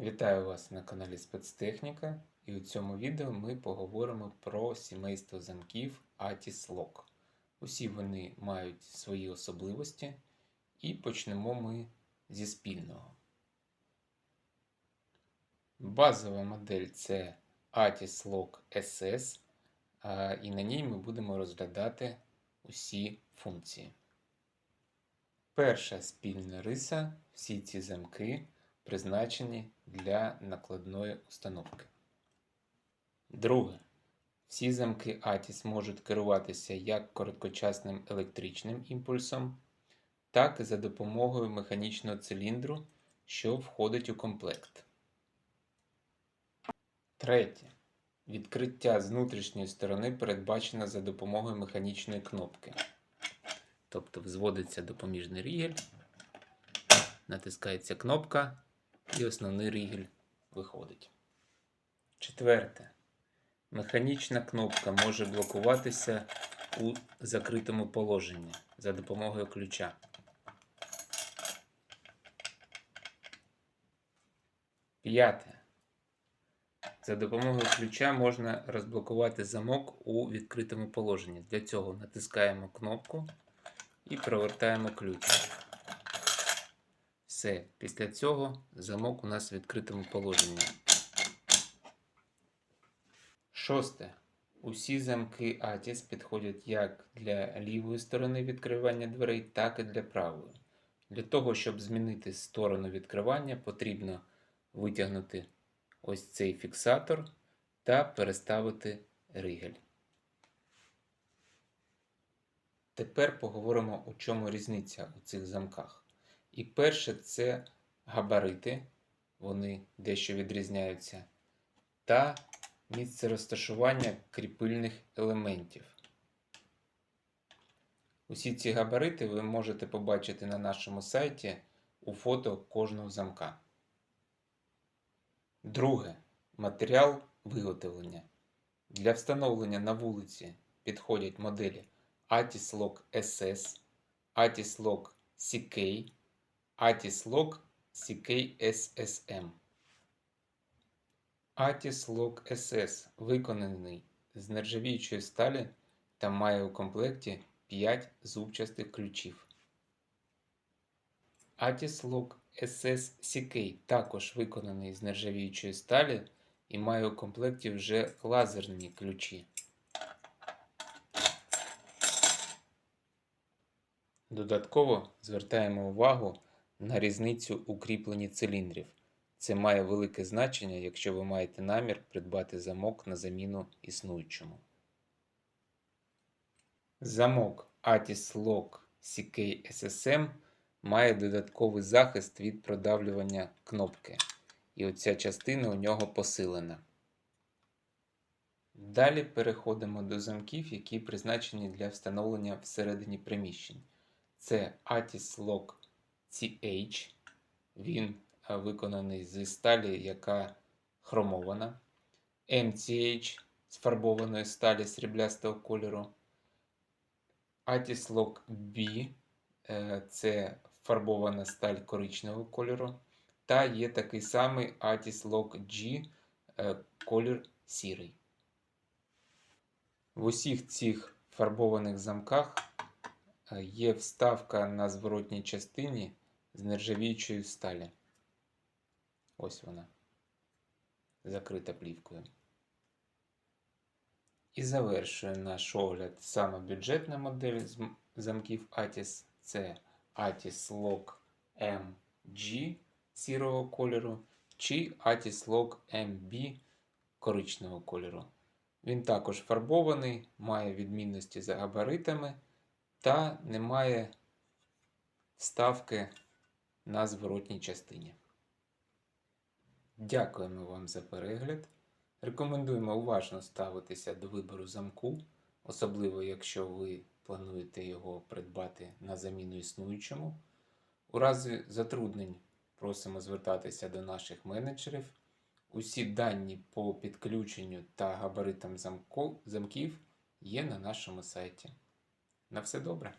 Вітаю вас на каналі Спецтехніка і у цьому відео ми поговоримо про сімейство замків Atis Lock. Усі вони мають свої особливості і почнемо ми зі спільного. Базова модель це Atis Lock SS, і на ній ми будемо розглядати усі функції. Перша спільна риса всі ці замки призначені для накладної установки. Друге. Всі замки ATIS можуть керуватися як короткочасним електричним імпульсом, так і за допомогою механічного циліндру, що входить у комплект. Третє. Відкриття з внутрішньої сторони передбачено за допомогою механічної кнопки. Тобто взводиться допоміжний рігель, натискається кнопка, і основний рігель виходить. Четверте. Механічна кнопка може блокуватися у закритому положенні за допомогою ключа. П'яте. За допомогою ключа можна розблокувати замок у відкритому положенні. Для цього натискаємо кнопку і провертаємо ключ. Все, після цього замок у нас в відкритому положенні. Шосте. Усі замки ATIS підходять як для лівої сторони відкривання дверей, так і для правої. Для того, щоб змінити сторону відкривання, потрібно витягнути ось цей фіксатор та переставити ригель. Тепер поговоримо, у чому різниця у цих замках. І перше це габарити, вони дещо відрізняються, та місце розташування кріпильних елементів. Усі ці габарити ви можете побачити на нашому сайті у фото кожного замка. Друге. Матеріал виготовлення. Для встановлення на вулиці підходять моделі Atis Lock SS, Atis Lock CK, Atis Lock CK SSM. Atis Lock SS виконаний з нержавіючої сталі та має у комплекті 5 зубчастих ключів. Atis Lock SS CK також виконаний з нержавіючої сталі і має у комплекті вже лазерні ключі. Додатково звертаємо увагу на різницю у кріпленні циліндрів. Це має велике значення, якщо ви маєте намір придбати замок на заміну існуючому. Замок Atis Lock CK SSM має додатковий захист від продавлювання кнопки. І оця частина у нього посилена. Далі переходимо до замків, які призначені для встановлення всередині приміщень. Це Atis Lock CH. Він виконаний зі сталі, яка хромована. MCH з фарбованої сталі сріблястого кольору. Atislock B це фарбована сталь коричневого кольору. Та є такий самий Lock G колір сірий. В усіх цих фарбованих замках є вставка на зворотній частині з нержавіючої сталі. Ось вона. Закрита плівкою. І завершує наш огляд саме бюджетна модель з замків Atis. Це Atis Lock MG сірого кольору чи Atis Lock MB коричневого кольору. Він також фарбований, має відмінності за габаритами та не має вставки на зворотній частині. Дякуємо вам за перегляд. Рекомендуємо уважно ставитися до вибору замку, особливо якщо ви плануєте його придбати на заміну існуючому. У разі затруднень просимо звертатися до наших менеджерів. Усі дані по підключенню та габаритам замків є на нашому сайті. На все добре!